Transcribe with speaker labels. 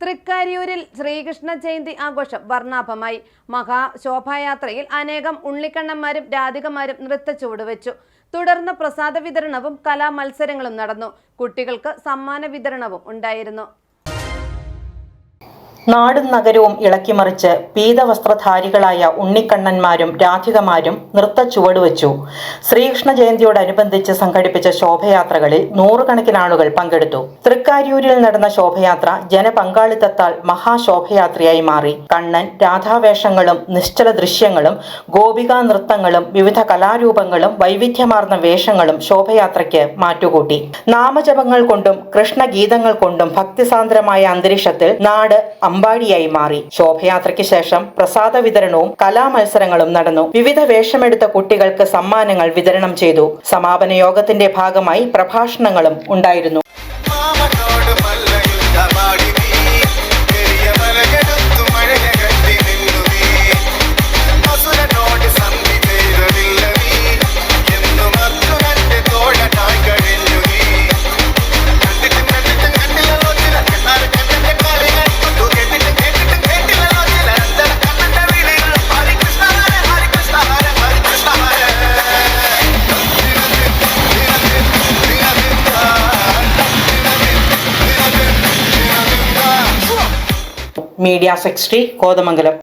Speaker 1: തൃക്കാരിയൂരിൽ ശ്രീകൃഷ്ണ ജയന്തി ആഘോഷം വർണാഭമായി. മഹാശോഭായാത്രയിൽ അനേകം ഉണ്ണിക്കണ്ണന്മാരും രാധികമാരും നൃത്ത ചുവടുവെച്ചു തുടർന്ന് പ്രസാദ വിതരണവും കലാമത്സരങ്ങളും നടന്നു. കുട്ടികൾക്ക് സമ്മാന വിതരണവും ഉണ്ടായിരുന്നു.
Speaker 2: നാടും നഗരവും ഇളക്കിമറിച്ച് പീതവസ്ത്രധാരികളായ ഉണ്ണിക്കണ്ണന്മാരും രാധികമാരും നൃത്ത ചുവടുവച്ചു ശ്രീകൃഷ്ണ ജയന്തിയോടനുബന്ധിച്ച് സംഘടിപ്പിച്ച ശോഭയാത്രകളിൽ നൂറുകണക്കിന് ആളുകൾ പങ്കെടുത്തു. തൃക്കാര്യൂരിൽ നടന്ന ശോഭയാത്ര ജനപങ്കാളിത്തത്താൽ മഹാശോഭയാത്രയായി മാറി. കണ്ണൻ രാധാവേഷങ്ങളും നിശ്ചല ദൃശ്യങ്ങളും ഗോപികാ നൃത്തങ്ങളും വിവിധ കലാരൂപങ്ങളും വൈവിധ്യമാർന്ന വേഷങ്ങളും ശോഭയാത്രയ്ക്ക് മാറ്റുകൂട്ടി. നാമജപങ്ങൾ കൊണ്ടും കൃഷ്ണഗീതങ്ങൾ കൊണ്ടും ഭക്തിസാന്ദ്രമായ അന്തരീക്ഷത്തിൽ നാട് അമ്പാടിയായി മാറി. ശോഭയാത്രയ്ക്ക് ശേഷം പ്രസാദ വിതരണവും കലാമത്സരങ്ങളും നടന്നു. വിവിധ വേഷമെടുത്ത കുട്ടികൾക്ക് സമ്മാനങ്ങൾ വിതരണം ചെയ്തു. സമാപന യോഗത്തിന്റെ ഭാഗമായി പ്രഭാഷണങ്ങളും ഉണ്ടായിരുന്നു. Media secretary Kothamangalam